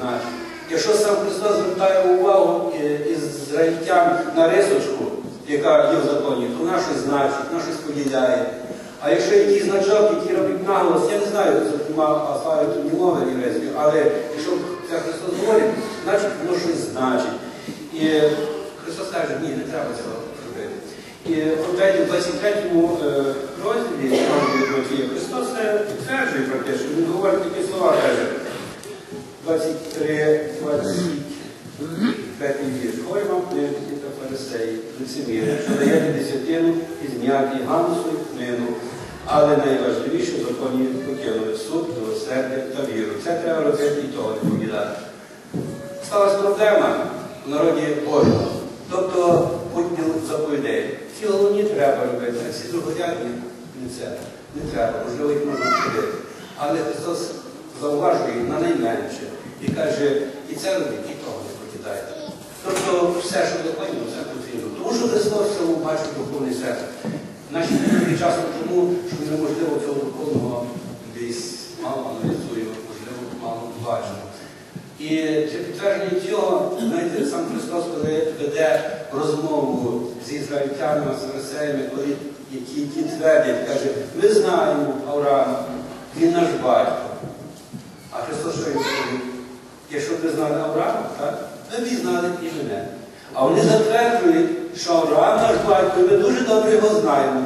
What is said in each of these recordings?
значить. Якщо сам Христос звертає увагу е, ізраїльтян на рисочку, яка є в законі, то вона щось значить, вона щось поділяє. А якщо якийсь значок, який робить наголос, я не знаю, зокрема, ні мови єврейської, але якщо це Христос говорить, значить воно щось значить. І Христос каже, ні, не треба цього робити. І в 23 е, розділі Матвія Христос це про те, що він говорить такі слова, каже, 23, 25 вірш. Горе вам книжники та фарисеї, лицеміри, що даєте десятину і зняті гамусу і книну, але найважливіше законі покинули суд, милосердя та віру. Це треба робити і того не повідати. Сталася проблема в народі Божому, тобто поділ заповідей. Ці головні треба робити, а ці другорядні не це. Не треба, можливо, їх можна зробити. Але Христос зауважує на найменше і каже, і це робіть, і не покидайте. Тобто все, що законно, все потрібно. Тому що Христос цьому бачить духовний серце. Наші люди часом тому, що неможливо цього духовного десь мало аналізуємо, можливо, мало бачимо. І для підтвердження цього, знаєте, сам Христос, коли веде розмову з ізраїльтянами, з коли які ті твердять, каже, ми знаємо Авраама, він наш батько. Сказав? Якщо ви знали Авраама, так, ви і знали і мене. А вони затверджують, що Авраам наш батько, ми дуже добре його знаємо.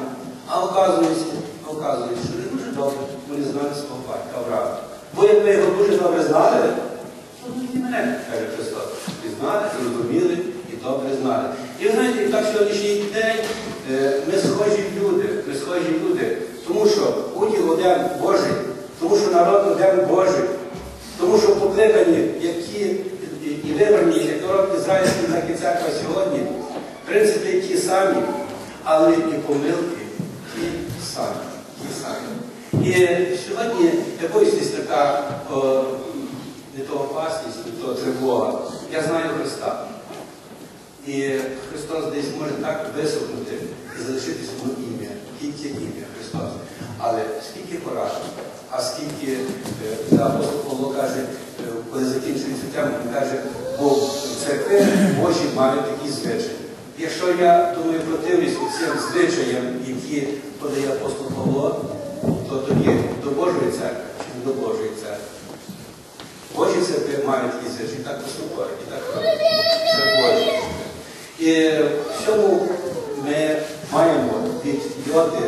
А оказується, оказується, що не дуже добре вони знали свого батька Авраама. Бо якби його дуже добре знали, то і мене, каже Христос. І знали, і розуміли, і добре знали. І ви знаєте, так сьогоднішній день е, ми схожі люди, ми схожі люди, тому що уділ один Божий, тому що народ один Божий, тому що покликані, які і- вибрані, як народ ізраїльський, церква сьогодні, принципи ті самі, але і помилки ті самі. Ті самі. І сьогодні якоюсь десь така о, не то опасність, не то тривога. Я знаю Христа. І Христос десь може так висохнути і залишитись йому ім'я, тільки ім'я Христос. Але скільки порад, а скільки е, апостол каже, коли закінчується тему, він каже, бо церкви Божі мають такі звичаї. Якщо я думаю противлюсь цим звичаям, які подає апостол Павло, то тоді до Божої церкви чи не до Божої церкви. Божі церкви мають такі звичаї, так поступають, і так. Це Божі. І в цьому ми маємо від йоти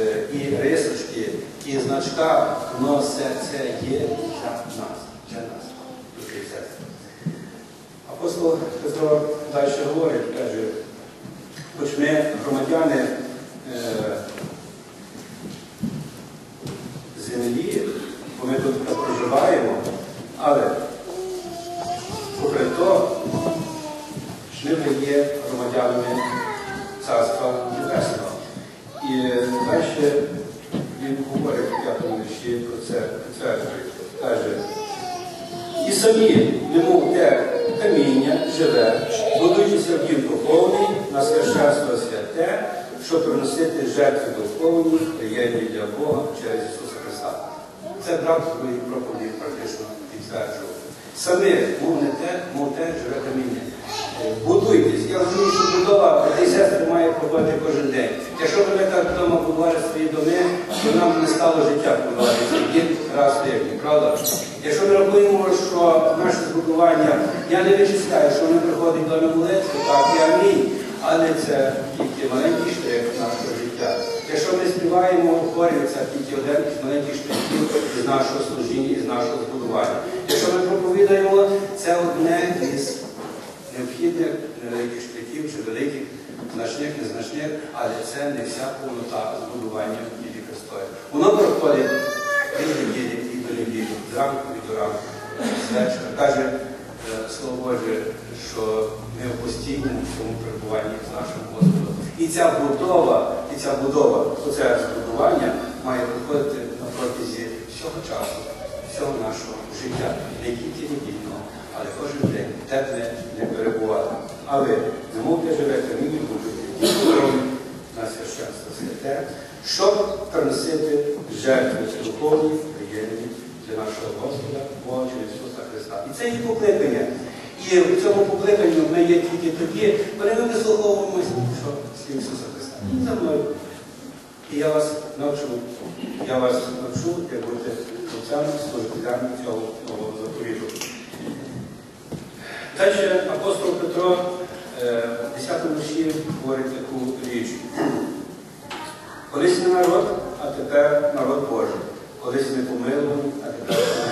е, і рисочки, і значка, воно все це є для нас, для нас. брати і сестри. Апостол Петро далі говорить, каже, хоч ми громадяни е, землі, бо ми тут проживаємо, але попри то, ми є громадянами Царства Небесного. І далі він говорить в п'ятому вірші про це підтверджує. Каже, і самі, немов те каміння живе, будуючися в дім духовний на священство святе, щоб приносити жертви духовні, приємні для Бога через Ісуса Христа. Це брат своїх проповіді практично підтверджував. Самі, мов не те, мов те живе каміння. Будуйтесь. Я розумію, що будова і сестри має проходити кожен день. Якщо б ми так вдома будували свої доми, то нам не стало життя будувати один раз в правда? Якщо ми рахуємо, що наше збудування, я не вичисляю, що ми приходимо до молитви, так і амінь, але це тільки маленький штрих нашого життя. Якщо ми співаємо у хорі, це тільки один із маленьких штрихів із нашого служіння, із нашого збудування. Якщо ми проповідаємо, це одне із необхідних невеликих штрихів чи великих, значних, незначних, але це не вся повнота збудування Ділі Христої. Воно проходить від неділі і до неділі, зранку і до ранку. Каже е, Слово Боже, що ми в постійному перебуванні з нашим Господом. І ця будова, і ця будова, оце збудування має проходити на протязі всього часу, всього нашого життя, не тільки недільного, але кожен день тепле не перебувати. А ви не можете живете, ні не будете, духовні на священство святе, щоб приносити жертви духовні, приємні для нашого Господа, Бога через Ісуса Христа. І Це її покликання. І в цьому покликанню ми є тільки тоді, коли ми вислуховуємося, що слів Ісуса Христа. За мною. І я вас навчу, я вас навчу, як бути отцями, служителями цього нового заповіту. Далі апостол Петро е, в 10 вірші говорить таку річ. Колись не народ, а тепер народ Божий. Колись не помилуваний, а тепер.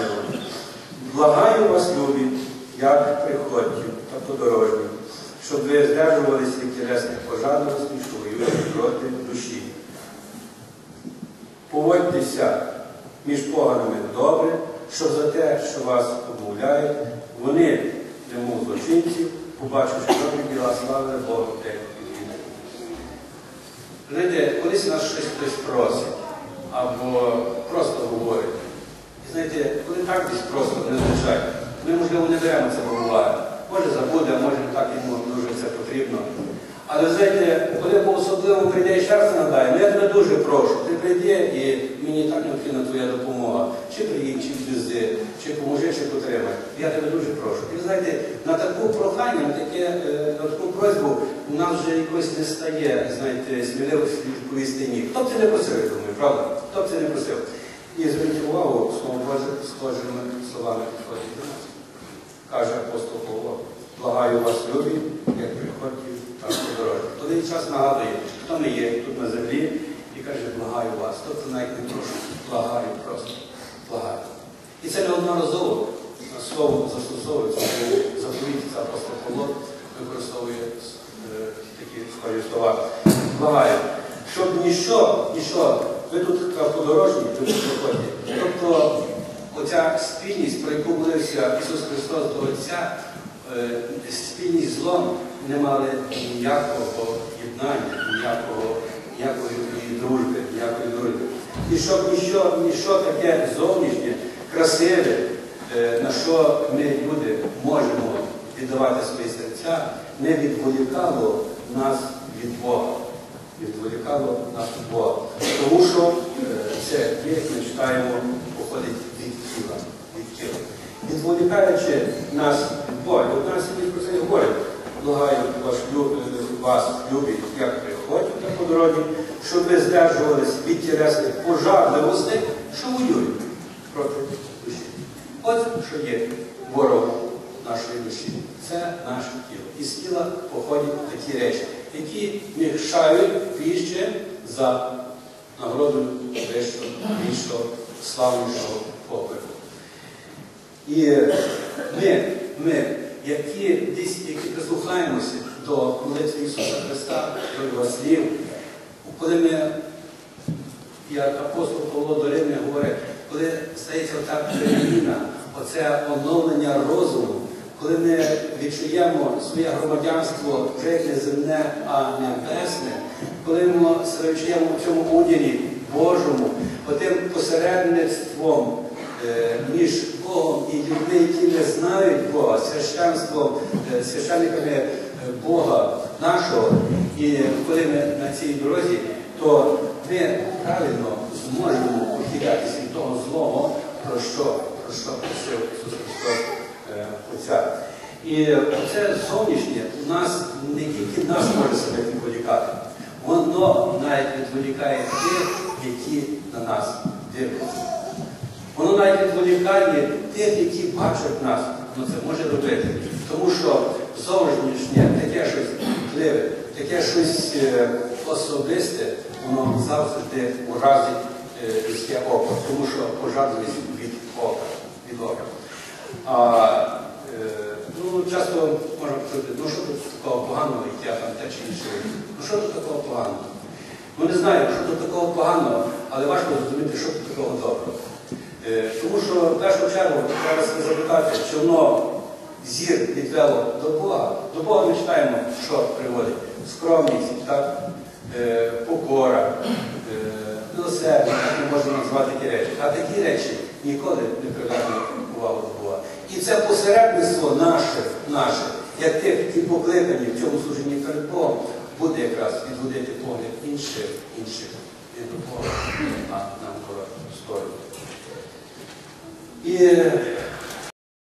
Благаю вас, любі, як приходьків та подорожніх, щоб ви здержувалися від тілесних пожадливостей, що воюють проти душі. Поводьтеся між поганими добре, щоб за те, що вас обмовляють, вони, немов злочинці, побачивши добрі діла, славили Богу те. Знаєте, колись нас щось хтось просить або просто говорить. І знаєте, коли так десь просто незвичайно, ми, можливо, не беремо це до. Може забуде, може так йому дуже це потрібно. Але знаєте, коли по особливому прийде і серце надає, ну я тебе дуже прошу, ти прийди і мені так необхідна твоя допомога. Чи приїдь, чи відвези, чи поможи, чи потримай. Я тебе дуже прошу. І знаєте, на таку прохання, на, таке, е, на таку просьбу у нас вже якось не стає, знаєте, сміливості відповісти ні. Хто б це не просив, я думаю, правда? Хто б це не просив? І зверніть увагу, схожими словами підходить. Каже апостол Павло, благаю вас, любі, як приходьте та подорожні. Коли час нагадує, хто ми є тут на землі, і каже, благаю вас. Тобто навіть не прошу, благаю просто, благаю. І це неодноразово слово застосовується, це апостол Павло використовує е, такі схожі слова. Благаю, щоб ніщо, ніщо, ви тут подорожні, ви тут приходите. Тобто оця спільність, про яку молився Ісус Христос до Отця, е, спільність злом не мали ніякого єднання, ніякого, ніякої дружби, ніякої дружби. І щоб ніщо, ніщо таке зовнішнє, красиве, е, на що ми, люди, можемо віддавати свої серця, не відволікало нас від Бога. Відволікало нас Бога. Тому що е, це, як ми читаємо, походить від тіла. Від тіла. Відволікаючи нас від Бога, от нас сьогодні про це і говорить. Благаю вас, е, вас, любі, як приходять та по дорозі, щоб ви здержувались від тілесних пожарливостей, що воюють проти душі. От що є ворог нашої душі. Це наше тіло. Із тіла походять такі речі, які мішають віще за нагородою вищого, більшого, славнішого поклику. І ми, ми, які десь які прислухаємося до молитви Ісуса Христа, до Його слів, коли ми, як апостол Павло до говорить, коли стається ота переміна, оце оновлення розуму, коли ми відчуємо своє громадянство не земне, а небесне, коли ми відчуємо в цьому одязі Божому, отим посередництвом е, між Богом і людьми, які не знають Бога, священством, е, священниками е, Бога нашого. І коли ми на цій дорозі, то ми правильно зможемо ухилятися від того злого, про що, про що просив Ісус Христос. І це зовнішнє у нас не тільки нас може себе відволікати, воно навіть відволікає тих, які на нас дивляться. Воно навіть відволікає тих, які бачать нас, воно це може робити. Тому що зовнішнє таке щось впливе, таке щось е, особисте, воно завжди уразить е, людське око, тому що пожадливість від ока. Від ока. А, е, ну, часто можна почути, ну що тут такого поганого, я там те чи інше. Ну що тут такого поганого? Ну не знаю, що тут такого поганого, але важко зрозуміти, що тут такого доброго. Е, Тому що в першу чергу треба себе запитати, чи воно зір відвело до Бога. До Бога ми читаємо, що приводить. Скромність, так? Е, покора, милосердя, ми можемо назвати ті речі. А такі речі ніколи не привертають увагу до Бога. І це посередництво наше, наше, як тих, які покликані в цьому служенні перед Богом, буде якраз відводити погляд інших, інших до Бога, а на сторону. І